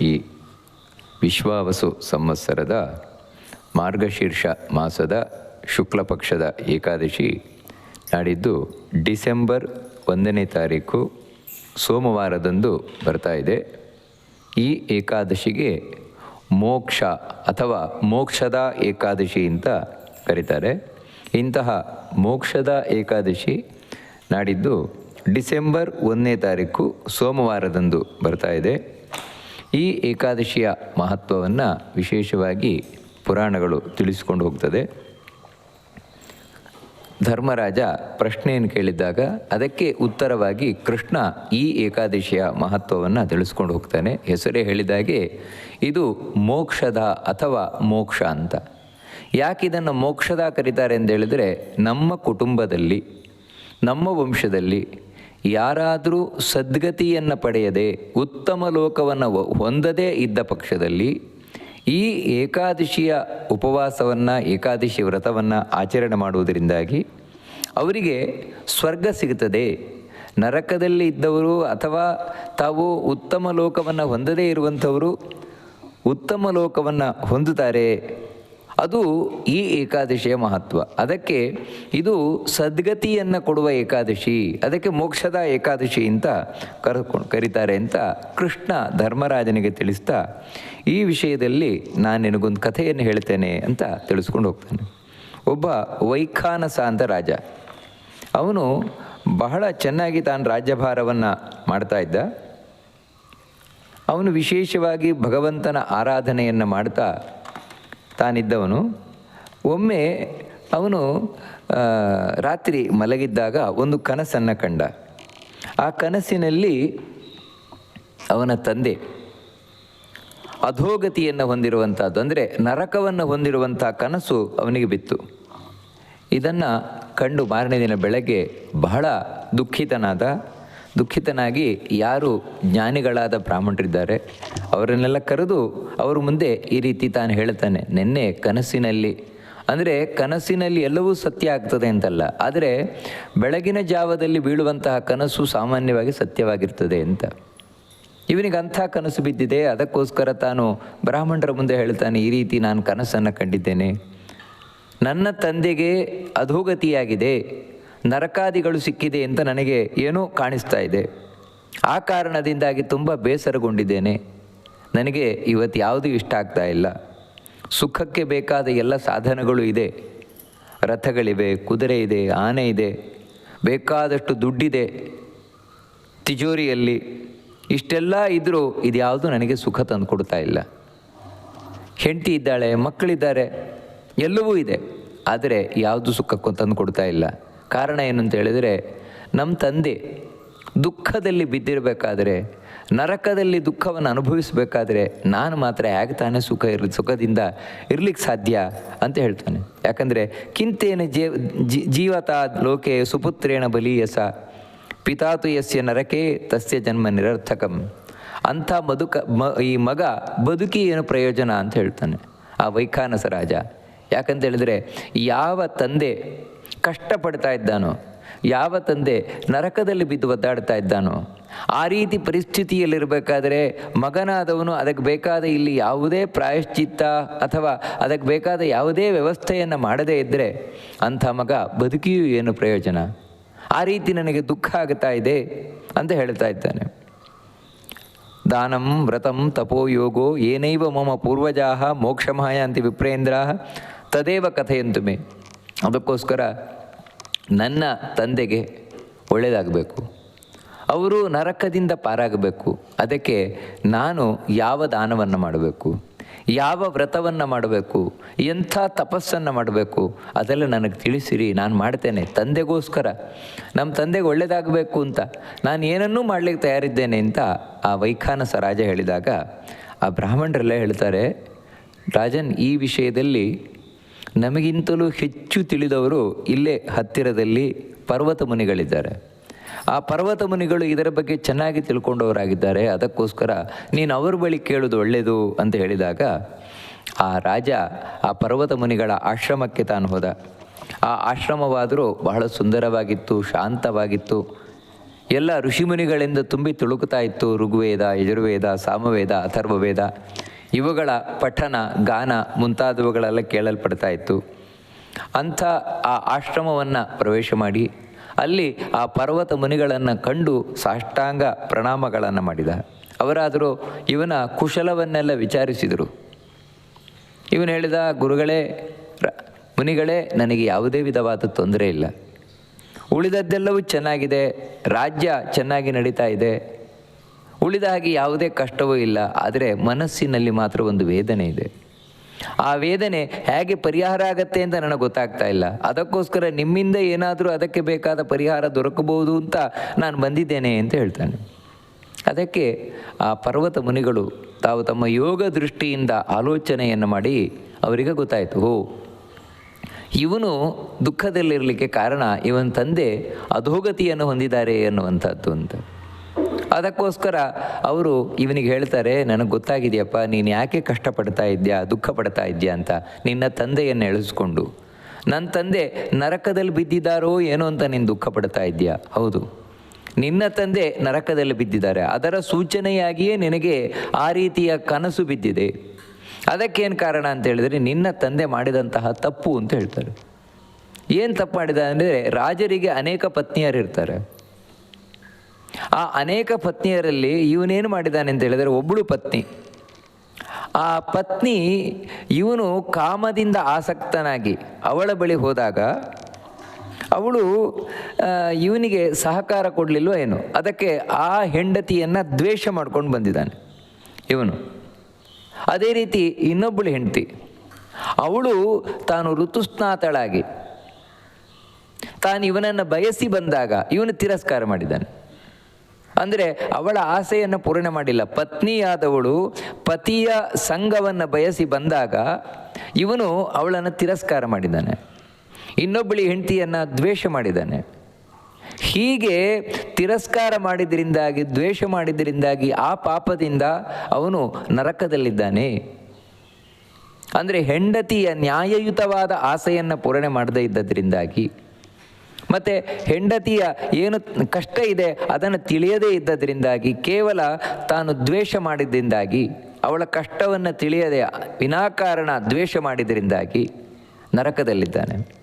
ಈ ವಿಶ್ವಾವಸು ಸಂವತ್ಸರದ ಮಾರ್ಗಶೀರ್ಷ ಮಾಸದ ಶುಕ್ಲಪಕ್ಷದ ಏಕಾದಶಿ ನಾಡಿದ್ದು ಡಿಸೆಂಬರ್ ಒಂದನೇ ತಾರೀಕು ಸೋಮವಾರದಂದು ಬರ್ತಾ ಇದೆ. ಈ ಏಕಾದಶಿಗೆ ಮೋಕ್ಷ ಅಥವಾ ಮೋಕ್ಷದ ಏಕಾದಶಿ ಅಂತ ಕರೀತಾರೆ. ಇಂತಹ ಮೋಕ್ಷದ ಏಕಾದಶಿ ನಾಡಿದ್ದು ಡಿಸೆಂಬರ್ ಒಂದನೇ ತಾರೀಕು ಸೋಮವಾರದಂದು ಬರ್ತಾ ಇದೆ. ಈ ಏಕಾದಶಿಯ ಮಹತ್ವವನ್ನು ವಿಶೇಷವಾಗಿ ಪುರಾಣಗಳು ತಿಳಿಸಿಕೊಂಡು ಹೋಗ್ತದೆ. ಧರ್ಮರಾಜ ಪ್ರಶ್ನೆಯನ್ನು ಕೇಳಿದ್ದಾಗ ಅದಕ್ಕೆ ಉತ್ತರವಾಗಿ ಕೃಷ್ಣ ಈ ಏಕಾದಶಿಯ ಮಹತ್ವವನ್ನು ತಿಳಿಸ್ಕೊಂಡು ಹೋಗ್ತಾನೆ. ಹೆಸರೇ ಹೇಳಿದಾಗೆ ಇದು ಮೋಕ್ಷದ ಅಥವಾ ಮೋಕ್ಷ ಅಂತ. ಯಾಕೆ ಇದನ್ನು ಮೋಕ್ಷದ ಕರೀತಾರೆ ಅಂತ ಹೇಳಿದರೆ ನಮ್ಮ ಕುಟುಂಬದಲ್ಲಿ, ನಮ್ಮ ವಂಶದಲ್ಲಿ ಯಾರಾದರೂ ಸದ್ಗತಿಯನ್ನು ಪಡೆಯದೆ ಉತ್ತಮ ಲೋಕವನ್ನು ಹೊಂದದೇ ಇದ್ದ ಪಕ್ಷದಲ್ಲಿ ಈ ಏಕಾದಶಿಯ ಉಪವಾಸವನ್ನು, ಏಕಾದಶಿ ವ್ರತವನ್ನು ಆಚರಣೆ ಮಾಡುವುದರಿಂದಾಗಿ ಅವರಿಗೆ ಸ್ವರ್ಗ ಸಿಗುತ್ತದೆ. ನರಕದಲ್ಲಿ ಇದ್ದವರು ಅಥವಾ ತಾವು ಉತ್ತಮ ಲೋಕವನ್ನು ಹೊಂದದೇ ಇರುವಂಥವರು ಉತ್ತಮ ಲೋಕವನ್ನು ಹೊಂದುತ್ತಾರೆ. ಅದು ಈ ಏಕಾದಶಿಯ ಮಹತ್ವ. ಅದಕ್ಕೆ ಇದು ಸದ್ಗತಿಯನ್ನು ಕೊಡುವ ಏಕಾದಶಿ, ಅದಕ್ಕೆ ಮೋಕ್ಷದ ಏಕಾದಶಿ ಅಂತ ಕರ್ಕೊಂಡು ಕರೀತಾರೆ ಅಂತ ಕೃಷ್ಣ ಧರ್ಮರಾಜನಿಗೆ ತಿಳಿಸ್ತಾ, ಈ ವಿಷಯದಲ್ಲಿ ನಾನು ನಿನಗೊಂದು ಕಥೆಯನ್ನು ಹೇಳ್ತೇನೆ ಅಂತ ತಿಳಿಸ್ಕೊಂಡು ಹೋಗ್ತಾನೆ. ಒಬ್ಬ ವೈಖಾನಸ ಅಂತ ರಾಜ. ಅವನು ಬಹಳ ಚೆನ್ನಾಗಿ ತಾನು ರಾಜ್ಯಭಾರವನ್ನು ಮಾಡ್ತಾ ಇದ್ದ. ಅವನು ವಿಶೇಷವಾಗಿ ಭಗವಂತನ ಆರಾಧನೆಯನ್ನು ಮಾಡ್ತಾ ತಾನಿದ್ದವನು. ಒಮ್ಮೆ ಅವನು ರಾತ್ರಿ ಮಲಗಿದ್ದಾಗ ಒಂದು ಕನಸನ್ನು ಕಂಡ. ಆ ಕನಸಿನಲ್ಲಿ ಅವನ ತಂದೆ ಅಧೋಗತಿಯನ್ನು ಹೊಂದಿರುವಂಥದ್ದು ಅಂದರೆ ನರಕವನ್ನು ಹೊಂದಿರುವಂಥ ಕನಸು ಅವನಿಗೆ ಬಿತ್ತು. ಇದನ್ನು ಕಂಡು ಮಾರನೇ ದಿನ ಬೆಳಗ್ಗೆ ಬಹಳ ದುಃಖಿತನಾದ ದುಃಖಿತನಾಗಿ ಯಾರು ಜ್ಞಾನಿಗಳಾದ ಬ್ರಾಹ್ಮಣರಿದ್ದಾರೆ, ಅವರನ್ನೆಲ್ಲ ಕರೆದು ಅವ್ರ ಮುಂದೆ ಈ ರೀತಿ ತಾನು ಹೇಳ್ತಾನೆ, ನಿನ್ನೆ ಕನಸಿನಲ್ಲಿ ಅಂದರೆ ಕನಸಿನಲ್ಲಿ ಎಲ್ಲವೂ ಸತ್ಯ ಆಗ್ತದೆ ಅಂತಲ್ಲ, ಆದರೆ ಬೆಳಗಿನ ಜಾವದಲ್ಲಿ ಬೀಳುವಂತಹ ಕನಸು ಸಾಮಾನ್ಯವಾಗಿ ಸತ್ಯವಾಗಿರ್ತದೆ ಅಂತ. ಇವನಿಗೆ ಅಂಥ ಕನಸು ಬಿದ್ದಿದೆ, ಅದಕ್ಕೋಸ್ಕರ ತಾನು ಬ್ರಾಹ್ಮಣರ ಮುಂದೆ ಹೇಳ್ತಾನೆ, ಈ ರೀತಿ ನಾನು ಕನಸನ್ನು ಕಂಡಿದ್ದೇನೆ. ನನ್ನ ತಂದೆಗೆ ಅಧೋಗತಿಯಾಗಿದೆ ನರಕಾದಿಗಳು ಸಿಕ್ಕಿದೆ ಅಂತ ನನಗೆ ಏನೂ ಕಾಣಿಸ್ತಾ ಇದೆ. ಆ ಕಾರಣದಿಂದಾಗಿ ತುಂಬ ಬೇಸರಗೊಂಡಿದ್ದೇನೆ. ನನಗೆ ಇವತ್ತು ಯಾವುದೂ ಇಷ್ಟ ಆಗ್ತಾ ಇಲ್ಲ. ಸುಖಕ್ಕೆ ಬೇಕಾದ ಎಲ್ಲ ಸಾಧನಗಳು ಇದೆ. ರಥಗಳಿವೆ, ಕುದುರೆ ಇದೆ, ಆನೆ ಇದೆ, ಬೇಕಾದಷ್ಟು ದುಡ್ಡಿದೆ. ತಿಜೋರಿಯಲ್ಲಿ ಇಷ್ಟೆಲ್ಲ ಇದ್ದರೂ ಇದ್ಯಾವುದು ನನಗೆ ಸುಖ ತಂದು ಕೊಡ್ತಾ ಇಲ್ಲ. ಹೆಂಡತಿ ಇದ್ದಾಳೆ, ಮಕ್ಕಳಿದ್ದಾರೆ, ಎಲ್ಲವೂ ಇದೆ. ಆದರೆ ಯಾವುದು ಸುಖಕ್ಕೂ ತಂದು ಕೊಡ್ತಾ ಇಲ್ಲ. ಕಾರಣ ಏನು ಅಂತ ಹೇಳಿದರೆ ನಮ್ಮ ತಂದೆ ದುಃಖದಲ್ಲಿ ಬಿದ್ದಿರಬೇಕಾದ್ರೆ, ನರಕದಲ್ಲಿ ದುಃಖವನ್ನು ಅನುಭವಿಸಬೇಕಾದ್ರೆ ನಾನು ಮಾತ್ರ ಹೇಗೆ ತಾನೇ ಸುಖ ಇರಲಿ ಸುಖದಿಂದ ಇರ್ಲಿಕ್ಕೆ ಸಾಧ್ಯ ಅಂತ ಹೇಳ್ತಾನೆ. ಯಾಕಂದರೆ, ಕಿಂತೇನೆ ಜೀವ ಜೀವತ ಲೋಕೆ ಸುಪುತ್ರೇಣ ಬಲೀಯಸ, ಪಿತಾತು ಯಸ್ಯ ನರಕೇ ತಸ್ಯ ಜನ್ಮ ನಿರರ್ಥಕಂ. ಅಂಥ ಮದುಕ ಮ, ಈ ಮಗ ಬದುಕಿ ಏನು ಪ್ರಯೋಜನ ಅಂತ ಹೇಳ್ತಾನೆ ಆ ವೈಖಾನಸ ರಾಜ. ಯಾಕಂತ ಹೇಳಿದ್ರೆ, ಯಾವ ತಂದೆ ಕಷ್ಟಪಡ್ತಾ ಇದ್ದಾನೋ, ಯಾವ ತಂದೆ ನರಕದಲ್ಲಿ ಬಿದ್ದು ಒದ್ದಾಡ್ತಾ ಇದ್ದಾನೋ, ಆ ರೀತಿ ಪರಿಸ್ಥಿತಿಯಲ್ಲಿರಬೇಕಾದ್ರೆ ಮಗನಾದವನು ಅದಕ್ಕೆ ಬೇಕಾದ ಇಲ್ಲಿ ಯಾವುದೇ ಪ್ರಾಯಶ್ಚಿತ್ತ ಅಥವಾ ಅದಕ್ಕೆ ಬೇಕಾದ ಯಾವುದೇ ವ್ಯವಸ್ಥೆಯನ್ನು ಮಾಡದೇ ಇದ್ದರೆ ಅಂಥ ಮಗ ಬದುಕಿಯೂ ಏನು ಪ್ರಯೋಜನ? ಆ ರೀತಿ ನನಗೆ ದುಃಖ ಆಗ್ತಾ ಇದೆ ಅಂತ ಹೇಳ್ತಾ ಇದ್ದಾನೆ. ದಾನಂ ವ್ರತಂ ತಪೋ ಯೋಗೋ ಏನೈವ ಮಮ ಪೂರ್ವಜಾ ಮೋಕ್ಷಮಹಾಯಾಂತಿ ವಿಪ್ರೇಂದ್ರ ತದೇವ ಕಥೆಯಂತು ಮೇ. ಅದಕ್ಕೋಸ್ಕರ ನನ್ನ ತಂದೆಗೆ ಒಳ್ಳೆಯದಾಗಬೇಕು ಅವರು ನರಕದಿಂದ ಪಾರಾಗಬೇಕು. ಅದಕ್ಕೆ ನಾನು ಯಾವ ದಾನವನ್ನು ಮಾಡಬೇಕು? ಯಾವ ವ್ರತವನ್ನು ಮಾಡಬೇಕು? ಎಂಥ ತಪಸ್ಸನ್ನು ಮಾಡಬೇಕು? ಅದೆಲ್ಲ ನನಗೆ ತಿಳಿಸಿರಿ, ನಾನು ಮಾಡ್ತೇನೆ. ತಂದೆಗೋಸ್ಕರ, ನಮ್ಮ ತಂದೆಗೆ ಒಳ್ಳೆಯದಾಗಬೇಕು ಅಂತ ನಾನು ಏನನ್ನೂ ಮಾಡಲಿಕ್ಕೆ ತಯಾರಿದ್ದೇನೆ ಅಂತ ಆ ವೈಖಾನಸ ರಾಜ ಹೇಳಿದಾಗ ಆ ಬ್ರಾಹ್ಮಣರೆಲ್ಲ ಹೇಳ್ತಾರೆ, ರಾಜನ್, ಈ ವಿಷಯದಲ್ಲಿ ನಮಗಿಂತಲೂ ಹೆಚ್ಚು ತಿಳಿದವರು ಇಲ್ಲೇ ಹತ್ತಿರದಲ್ಲಿ ಪರ್ವತ ಮುನಿಗಳಿದ್ದಾರೆ ಆ ಪರ್ವತ ಮುನಿಗಳು ಇದರ ಬಗ್ಗೆ ಚೆನ್ನಾಗಿ ತಿಳ್ಕೊಂಡವರಾಗಿದ್ದಾರೆ. ಅದಕ್ಕೋಸ್ಕರ ನೀನು ಅವ್ರ ಬಳಿ ಕೇಳೋದು ಒಳ್ಳೆಯದು ಅಂತ ಹೇಳಿದಾಗ, ಆ ರಾಜ ಆ ಪರ್ವತ ಮುನಿಗಳ ಆಶ್ರಮಕ್ಕೆ ತಾನು ಹೋದ. ಆ ಆಶ್ರಮವಾದರೂ ಬಹಳ ಸುಂದರವಾಗಿತ್ತು, ಶಾಂತವಾಗಿತ್ತು. ಎಲ್ಲ ಋಷಿಮುನಿಗಳಿಂದ ತುಂಬಿ ತುಳುಕುತ್ತಾ ಇತ್ತು, ಋಗ್ವೇದ, ಯಜುರ್ವೇದ, ಸಾಮವೇದ, ಅಥರ್ವವೇದ. ಇವುಗಳ ಪಠನ, ಗಾನ ಮುಂತಾದವುಗಳೆಲ್ಲ ಕೇಳಲ್ಪಡ್ತಾ ಇತ್ತು. ಅಂಥ ಆ ಆಶ್ರಮವನ್ನು ಪ್ರವೇಶ ಮಾಡಿ, ಅಲ್ಲಿ ಆ ಪರ್ವತ ಮುನಿಗಳನ್ನು ಕಂಡು ಸಾಷ್ಟಾಂಗ ಪ್ರಣಾಮಗಳನ್ನು ಮಾಡಿದ. ಅವರಾದರೂ ಇವನ ಕುಶಲವನ್ನೆಲ್ಲ ವಿಚಾರಿಸಿದರು. ಇವನು ಹೇಳಿದ, ಗುರುಗಳೇ ಮುನಿಗಳೇ, ನನಗೆ ಯಾವುದೇ ವಿಧವಾದ ತೊಂದರೆ ಇಲ್ಲ. ಉಳಿದದ್ದೆಲ್ಲವೂ ಚೆನ್ನಾಗಿದೆ, ರಾಜ್ಯ ಚೆನ್ನಾಗಿ ನಡೀತಾ ಇದೆ ಉಳಿದ ಹಾಗೆ ಯಾವುದೇ ಕಷ್ಟವೂ ಇಲ್ಲ, ಆದರೆ ಮನಸ್ಸಿನಲ್ಲಿ ಮಾತ್ರ ಒಂದು ವೇದನೆ ಇದೆ. ಆ ವೇದನೆ ಹೇಗೆ ಪರಿಹಾರ ಆಗತ್ತೆ ಅಂತ ನನಗೆ ಗೊತ್ತಾಗ್ತಾ ಇಲ್ಲ. ಅದಕ್ಕೋಸ್ಕರ ನಿಮ್ಮಿಂದ ಏನಾದರೂ ಅದಕ್ಕೆ ಬೇಕಾದ ಪರಿಹಾರ ದೊರಕಬಹುದು ಅಂತ ನಾನು ಬಂದಿದ್ದೇನೆ ಅಂತ ಹೇಳ್ತಾನೆ. ಅದಕ್ಕೆ ಆ ಪರ್ವತ ಮುನಿಗಳು ತಾವು ತಮ್ಮ ಯೋಗ ದೃಷ್ಟಿಯಿಂದ ಆಲೋಚನೆಯನ್ನು ಮಾಡಿ ಅವರಿಗೆ ಗೊತ್ತಾಯಿತು, ಹೋ, ಇವನು ದುಃಖದಲ್ಲಿರಲಿಕ್ಕೆ ಕಾರಣ ಇವನ ತಂದೆ ಅಧೋಗತಿಯನ್ನು ಹೊಂದಿದ್ದಾರೆ ಅನ್ನುವಂಥದ್ದು ಅಂತ. ಅದಕ್ಕೋಸ್ಕರ ಅವರು ಇವನಿಗೆ ಹೇಳ್ತಾರೆ, ನನಗೆ ಗೊತ್ತಾಗಿದೆಯಪ್ಪ, ನೀನು ಯಾಕೆ ಕಷ್ಟಪಡ್ತಾ ಇದ್ಯಾ ದುಃಖ ಪಡ್ತಾ ಇದ್ಯಾ ಅಂತ ನಿನ್ನ ತಂದೆಯನ್ನು ಎಳಿಸ್ಕೊಂಡು. ನನ್ನ ತಂದೆ ನರಕದಲ್ಲಿ ಬಿದ್ದಿದ್ದಾರೋ ಏನೋ ಅಂತ ನೀನು ದುಃಖ ಪಡ್ತಾ ಇದ್ಯಾ? ಹೌದು. ನಿನ್ನ ತಂದೆ ನರಕದಲ್ಲಿ ಬಿದ್ದಿದ್ದಾರೆ. ಅದರ ಸೂಚನೆಯಾಗಿಯೇ ನಿನಗೆ ಆ ರೀತಿಯ ಕನಸು ಬಿದ್ದಿದೆ. ಅದಕ್ಕೇನು ಕಾರಣ ಅಂತ ಹೇಳಿದರೆ, ನಿನ್ನ ತಂದೆ ಮಾಡಿದಂತಹ ತಪ್ಪು ಅಂತ ಹೇಳ್ತಾರೆ. ಏನು ತಪ್ಪು ಮಾಡಿದ ಅಂದರೆ, ರಾಜರಿಗೆ ಅನೇಕ ಪತ್ನಿಯರಿರ್ತಾರೆ. ಆ ಅನೇಕ ಪತ್ನಿಯರಲ್ಲಿ ಇವನೇನು ಮಾಡಿದ್ದಾನೆ ಅಂತ ಹೇಳಿದರೆ ಒಬ್ಬಳು ಪತ್ನಿ. ಆ ಪತ್ನಿ ಇವನು ಕಾಮದಿಂದ ಆಸಕ್ತನಾಗಿ ಅವಳ ಬಳಿ ಹೋದಾಗ ಅವಳು ಇವನಿಗೆ ಸಹಕಾರ ಕೊಡಲಿಲ್ವೋ ಏನು, ಅದಕ್ಕೆ ಆ ಹೆಂಡತಿಯನ್ನು ದ್ವೇಷ ಮಾಡ್ಕೊಂಡು ಬಂದಿದ್ದಾನೆ ಇವನು. ಅದೇ ರೀತಿ ಇನ್ನೊಬ್ಬಳು ಹೆಂಡತಿ, ಅವಳು ತಾನು ಋತುಸ್ನಾತಳಾಗಿ, ತಾನು ಇವನನ್ನು ಬಯಸಿ ಬಂದಾಗ ಇವನು ತಿರಸ್ಕಾರ ಮಾಡಿದ್ದಾನೆ. ಅಂದರೆ ಅವಳ ಆಸೆಯನ್ನು ಪೂರ್ಣ ಮಾಡಿಲ್ಲ. ಪತ್ನಿಯಾದವಳು ಪತಿಯ ಸಂಘವನ್ನು ಬಯಸಿ ಬಂದಾಗ ಇವನು ಅವಳನ್ನು ತಿರಸ್ಕಾರ ಮಾಡಿದ್ದಾನೆ. ಇನ್ನೊಬ್ಬಳಿ ಹೆಂಡತಿಯನ್ನು ದ್ವೇಷ ಮಾಡಿದ್ದಾನೆ. ಹೀಗೆ ತಿರಸ್ಕಾರ ಮಾಡಿದ್ರಿಂದಾಗಿ, ದ್ವೇಷ ಮಾಡಿದ್ರಿಂದಾಗಿ ಆ ಪಾಪದಿಂದ ಅವನು ನರಕದಲ್ಲಿದ್ದಾನೆ. ಅಂದರೆ ಹೆಂಡತಿಯ ನ್ಯಾಯಯುತವಾದ ಆಸೆಯನ್ನು ಪೂರಣೆ ಮಾಡದೇ ಇದ್ದದ್ರಿಂದಾಗಿ ಮತ್ತು ಹೆಂಡತಿಯ ಏನು ಕಷ್ಟ ಇದೆ ಅದನ್ನು ತಿಳಿಯದೇ ಇದ್ದದ್ರಿಂದಾಗಿ ಕೇವಲ ತಾನು ದ್ವೇಷ ಮಾಡಿದ್ದರಿಂದಾಗಿ ಅವಳ ಕಷ್ಟವನ್ನು ತಿಳಿಯದೆ ವಿನಾಕಾರಣ ದ್ವೇಷ ಮಾಡಿದ್ದರಿಂದಾಗಿ ನರಕದಲ್ಲಿದ್ದಾನೆ.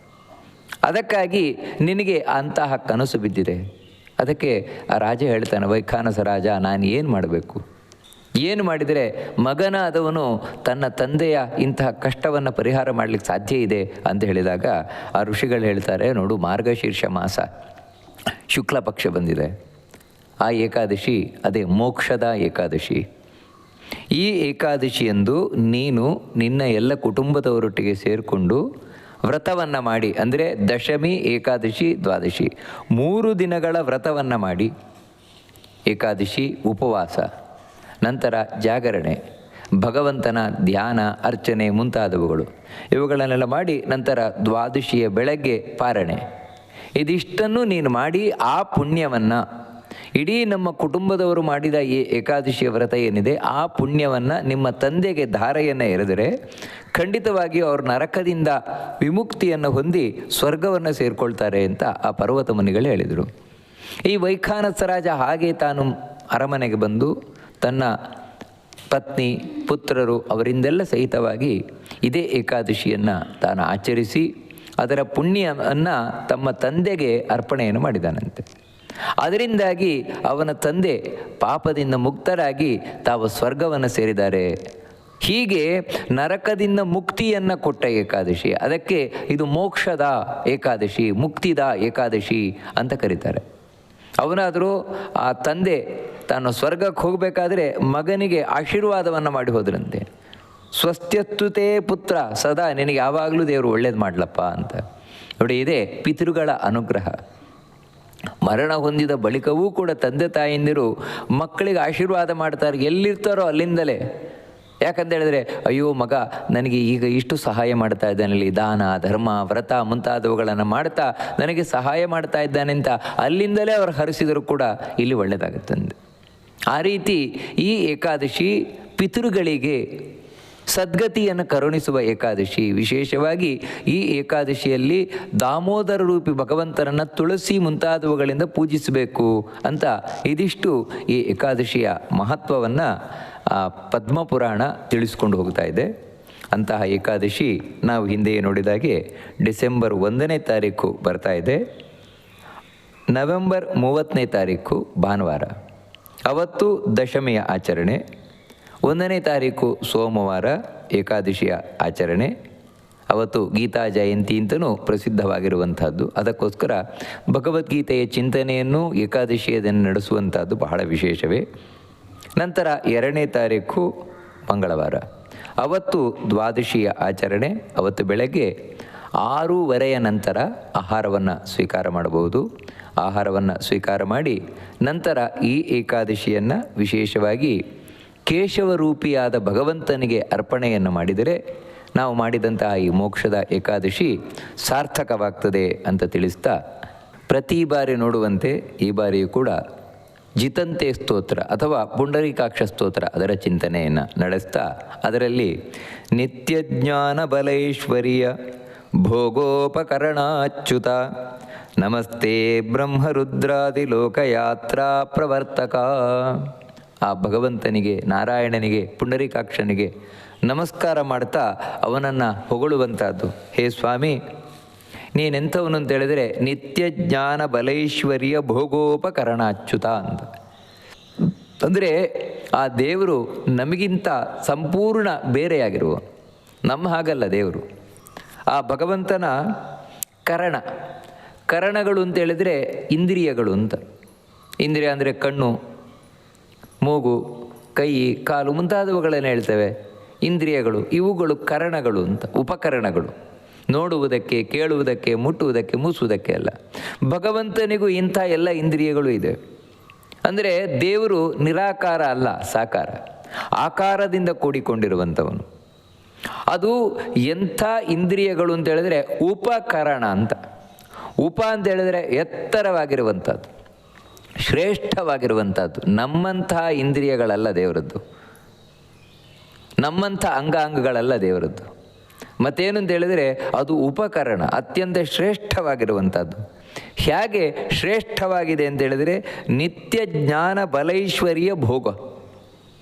ಅದಕ್ಕಾಗಿ ನಿನಗೆ ಅಂತಹ ಕನಸು ಬಿದ್ದಿದೆ. ಅದಕ್ಕೆ ಆ ರಾಜ ಹೇಳ್ತಾನೆ, ವೈಖಾನಸ ರಾಜ, ನಾನು ಏನು ಮಾಡಬೇಕು? ಏನು ಮಾಡಿದರೆ ಮಗನಾದವನು ತನ್ನ ತಂದೆಯ ಇಂತಹ ಕಷ್ಟವನ್ನು ಪರಿಹಾರ ಮಾಡಲಿಕ್ಕೆ ಸಾಧ್ಯ ಇದೆ ಅಂತ ಹೇಳಿದಾಗ ಆ ಋಷಿಗಳು ಹೇಳ್ತಾರೆ, ನೋಡು, ಮಾರ್ಗಶೀರ್ಷ ಮಾಸ, ಶುಕ್ಲ ಪಕ್ಷ ಬಂದಿದೆ. ಆ ಏಕಾದಶಿ, ಅದೇ ಮೋಕ್ಷದ ಏಕಾದಶಿ. ಈ ಏಕಾದಶಿಯಂದು ನೀನು ನಿನ್ನ ಎಲ್ಲ ಕುಟುಂಬದವರೊಟ್ಟಿಗೆ ಸೇರಿಕೊಂಡು ವ್ರತವನ್ನು ಮಾಡಿ, ಅಂದರೆ ದಶಮಿ, ಏಕಾದಶಿ, ದ್ವಾದಶಿ, ಮೂರು ದಿನಗಳ ವ್ರತವನ್ನು ಮಾಡಿ. ಏಕಾದಶಿ, ಉಪವಾಸ. ನಂತರ ಜಾಗರಣೆ, ಭಗವಂತನ ಧ್ಯಾನ, ಅರ್ಚನೆ ಮುಂತಾದವುಗಳು. ಇವುಗಳನ್ನೆಲ್ಲ ಮಾಡಿ ನಂತರ ದ್ವಾದಶಿಯ ಬೆಳಗ್ಗೆ ಪಾರಣೆ. ಇದಿಷ್ಟನ್ನು ನೀನು ಮಾಡಿ ಆ ಪುಣ್ಯವನ್ನು, ಇಡೀ ನಮ್ಮ ಕುಟುಂಬದವರು ಮಾಡಿದ ಈ ಏಕಾದಶಿಯ ವ್ರತ ಏನಿದೆ, ಆ ಪುಣ್ಯವನ್ನು ನಿಮ್ಮ ತಂದೆಗೆ ಧಾರೆಯನ್ನು ಎರೆದರೆ, ಖಂಡಿತವಾಗಿಯೂ ಅವರು ನರಕದಿಂದ ವಿಮುಕ್ತಿಯನ್ನು ಹೊಂದಿ ಸ್ವರ್ಗವನ್ನು ಸೇರಿಕೊಳ್ತಾರೆ ಅಂತ ಆ ಪರ್ವತ ಮುನಿಗಳು ಹೇಳಿದರು. ಈ ವೈಖಾನಸರಾಜ ಹಾಗೆ ತಾನು ಅರಮನೆಗೆ ಬಂದು ತನ್ನ ಪತ್ನಿ, ಪುತ್ರರು ಅವರಿಂದೆಲ್ಲ ಸಹಿತವಾಗಿ ಇದೇ ಏಕಾದಶಿಯನ್ನು ತಾನು ಆಚರಿಸಿ ಅದರ ಪುಣ್ಯವನ್ನು ತಮ್ಮ ತಂದೆಗೆ ಅರ್ಪಣೆಯನ್ನು ಮಾಡಿದಾನಂತೆ. ಅದರಿಂದಾಗಿ ಅವನ ತಂದೆ ಪಾಪದಿಂದ ಮುಕ್ತರಾಗಿ ತಾವು ಸ್ವರ್ಗವನ್ನು ಸೇರಿದ್ದಾರೆ. ಹೀಗೆ ನರಕದಿಂದ ಮುಕ್ತಿಯನ್ನು ಕೊಟ್ಟ ಏಕಾದಶಿ, ಅದಕ್ಕೆ ಇದು ಮೋಕ್ಷದ ಏಕಾದಶಿ, ಮುಕ್ತಿದ ಏಕಾದಶಿ ಅಂತ ಕರೀತಾರೆ. ಅವನಾದರೂ ಆ ತಂದೆ ತಾನು ಸ್ವರ್ಗಕ್ಕೆ ಹೋಗಬೇಕಾದ್ರೆ ಮಗನಿಗೆ ಆಶೀರ್ವಾದವನ್ನು ಮಾಡಿ ಹೋದ್ರಂತೆ. ಸ್ವಸ್ಥ್ಯತ್ವತೇ ಪುತ್ರ, ಸದಾ ನಿನಗೆ ಯಾವಾಗಲೂ ದೇವರು ಒಳ್ಳೇದು ಮಾಡಲಪ್ಪ ಅಂತ. ನೋಡಿ, ಇದೇ ಪಿತೃಗಳ ಅನುಗ್ರಹ. ಮರಣ ಹೊಂದಿದ ಬಳಿಕವೂ ಕೂಡ ತಂದೆ ತಾಯಂದಿರು ಮಕ್ಕಳಿಗೆ ಆಶೀರ್ವಾದ ಮಾಡ್ತಾರೆ. ಎಲ್ಲಿರ್ತಾರೋ ಅಲ್ಲಿಂದಲೇ. ಯಾಕಂತ ಹೇಳಿದ್ರೆ, ಅಯ್ಯೋ ಮಗ, ನನಗೆ ಈಗ ಇಷ್ಟು ಸಹಾಯ ಮಾಡ್ತಾ ಇದ್ದಾನಲ್ಲಿ. ದಾನ, ಧರ್ಮ, ವ್ರತ ಮುಂತಾದವುಗಳನ್ನು ಮಾಡ್ತಾ ನನಗೆ ಸಹಾಯ ಮಾಡ್ತಾ ಇದ್ದಾನೆ ಅಂತ ಅಲ್ಲಿಂದಲೇ ಅವರು ಹರಿಸಿದರೂ ಕೂಡ ಇಲ್ಲಿ ಒಳ್ಳೆಯದಾಗುತ್ತಂದೆ ಆ ರೀತಿ ಈ ಏಕಾದಶಿ ಪಿತೃಗಳಿಗೆ ಸದ್ಗತಿಯನ್ನು ಕರುಣಿಸುವ ಏಕಾದಶಿ. ವಿಶೇಷವಾಗಿ ಈ ಏಕಾದಶಿಯಲ್ಲಿ ದಾಮೋದರ ರೂಪಿ ಭಗವಂತನನ್ನು ತುಳಸಿ ಮುಂತಾದವುಗಳಿಂದ ಪೂಜಿಸಬೇಕು ಅಂತ ಇದಿಷ್ಟು ಈ ಏಕಾದಶಿಯ ಮಹತ್ವವನ್ನು ಪದ್ಮಪುರಾಣ ತಿಳಿಸ್ಕೊಂಡು ಹೋಗ್ತಾ ಇದೆ. ಅಂತಹ ಏಕಾದಶಿ ನಾವು ಹಿಂದೆಯೇ ನೋಡಿದಾಗೆ ಡಿಸೆಂಬರ್ ಒಂದನೇ ತಾರೀಕು ಬರ್ತಾ ಇದೆ. ನವೆಂಬರ್ ಮೂವತ್ತನೇ ತಾರೀಕು ಭಾನುವಾರ. ಅವತ್ತು ದಶಮಿಯ ಆಚರಣೆ, ಒಂದನೇ ತಾರೀಕು ಸೋಮವಾರ ಏಕಾದಶಿಯ ಆಚರಣೆ, ಅವತ್ತು ಗೀತಾ ಜಯಂತಿ ಅಂತಲೂ ಪ್ರಸಿದ್ಧವಾಗಿರುವಂಥದ್ದು. ಅದಕ್ಕೋಸ್ಕರ ಭಗವದ್ಗೀತೆಯ ಚಿಂತನೆಯನ್ನು ಏಕಾದಶಿಯದನ್ನು ನಡೆಸುವಂಥದ್ದು ಬಹಳ ವಿಶೇಷವೇ. ನಂತರ ಎರಡನೇ ತಾರೀಕು ಮಂಗಳವಾರ. ಅವತ್ತು ದ್ವಾದಶಿಯ ಆಚರಣೆ, ಅವತ್ತು ಬೆಳಗ್ಗೆ ಆರೂವರೆಯ ನಂತರ ಆಹಾರವನ್ನು ಸ್ವೀಕಾರ ಮಾಡಬಹುದು. ಆಹಾರವನ್ನು ಸ್ವೀಕಾರ ಮಾಡಿ ನಂತರ ಈ ಏಕಾದಶಿಯನ್ನು ವಿಶೇಷವಾಗಿ ಕೇಶವರೂಪಿಯಾದ ಭಗವಂತನಿಗೆ ಅರ್ಪಣೆಯನ್ನು ಮಾಡಿದರೆ ನಾವು ಮಾಡಿದಂತಹ ಈ ಮೋಕ್ಷದ ಏಕಾದಶಿ ಸಾರ್ಥಕವಾಗ್ತದೆ ಅಂತ ತಿಳಿಸ್ತಾ ಪ್ರತಿ ಬಾರಿ ನೋಡುವಂತೆ ಈ ಬಾರಿಯೂ ಕೂಡ ಜಿತಂತೆ ಸ್ತೋತ್ರ ಅಥವಾ ಪುಂಡರೀಕಾಕ್ಷ ಸ್ತೋತ್ರ ಅದರ ಚಿಂತನೆಯನ್ನು ನಡೆಸ್ತಾ ಅದರಲ್ಲಿ ನಿತ್ಯಜ್ಞಾನ ಬಲೈಶ್ವರ್ಯ ಭೋಗೋಪಕರಣಾಚ್ಯುತ ನಮಸ್ತೆ ಬ್ರಹ್ಮರುದ್ರಾದಿ ಲೋಕಯಾತ್ರಾ ಪ್ರವರ್ತಕ ಆ ಭಗವಂತನಿಗೆ, ನಾರಾಯಣನಿಗೆ, ಪುಂಡರೀಕಾಕ್ಷನಿಗೆ ನಮಸ್ಕಾರ ಮಾಡ್ತಾ ಅವನನ್ನು ಹೊಗಳುವಂಥದ್ದು ಹೇ ಸ್ವಾಮಿ, ನೀನೆಂಥವನು ಅಂತ ಹೇಳಿದರೆ ನಿತ್ಯ ಜ್ಞಾನ ಬಲೈಶ್ವರ್ಯ ಭೋಗೋಪಕರಣ ಅಚ್ಯುತ ಅಂತ ಅಂದರೆ ಆ ದೇವರು ನಮಗಿಂತ ಸಂಪೂರ್ಣ ಬೇರೆಯಾಗಿರುವ ನಮ್ಮ ಹಾಗಲ್ಲ ದೇವರು. ಆ ಭಗವಂತನ ಕರಣ. ಕರಣಗಳು ಅಂತ ಹೇಳಿದರೆ ಇಂದ್ರಿಯಗಳು ಅಂತ. ಇಂದ್ರಿಯ ಅಂದರೆ ಕಣ್ಣು, ಮೂಗು, ಕೈ, ಕಾಲು ಮುಂತಾದವುಗಳನ್ನು ಹೇಳ್ತೇವೆ. ಇಂದ್ರಿಯಗಳು, ಇವುಗಳು ಕರಣಗಳು ಅಂತ, ಉಪಕರಣಗಳು. ನೋಡುವುದಕ್ಕೆ, ಕೇಳುವುದಕ್ಕೆ, ಮುಟ್ಟುವುದಕ್ಕೆ, ಮೂಸುವುದಕ್ಕೆ ಅಲ್ಲ. ಭಗವಂತನಿಗೂ ಇಂಥ ಎಲ್ಲ ಇಂದ್ರಿಯಗಳು ಇದೆ. ಅಂದರೆ ದೇವರು ನಿರಾಕಾರ ಅಲ್ಲ, ಸಾಕಾರ. ಆಕಾರದಿಂದ ಕೂಡಿಕೊಂಡಿರುವಂಥವನು. ಅದು ಎಂಥ ಇಂದ್ರಿಯಗಳು ಅಂತ ಹೇಳಿದ್ರೆ ಉಪಕರಣ ಅಂತ. ಉಪ ಅಂತ ಹೇಳಿದ್ರೆ ಎತ್ತರವಾಗಿರುವಂಥದ್ದು, ಶ್ರೇಷ್ಠವಾಗಿರುವಂಥದ್ದು, ನಮ್ಮಂತಹ ಇಂದ್ರಿಯಗಳಲ್ಲ ದೇವರದ್ದು. ನಮ್ಮಂಥ ಅಂಗಾಂಗಗಳಲ್ಲ ದೇವರದ್ದು. ಮತ್ತೇನು ಅಂತ ಹೇಳಿದರೆ ಅದು ಉಪಕರಣ, ಅತ್ಯಂತ ಶ್ರೇಷ್ಠವಾಗಿರುವಂಥದ್ದು. ಹೇಗೆ ಶ್ರೇಷ್ಠವಾಗಿದೆ ಅಂತ ಹೇಳಿದರೆ ನಿತ್ಯ ಜ್ಞಾನ ಬಲೈಶ್ವರಿಯ ಭೋಗ.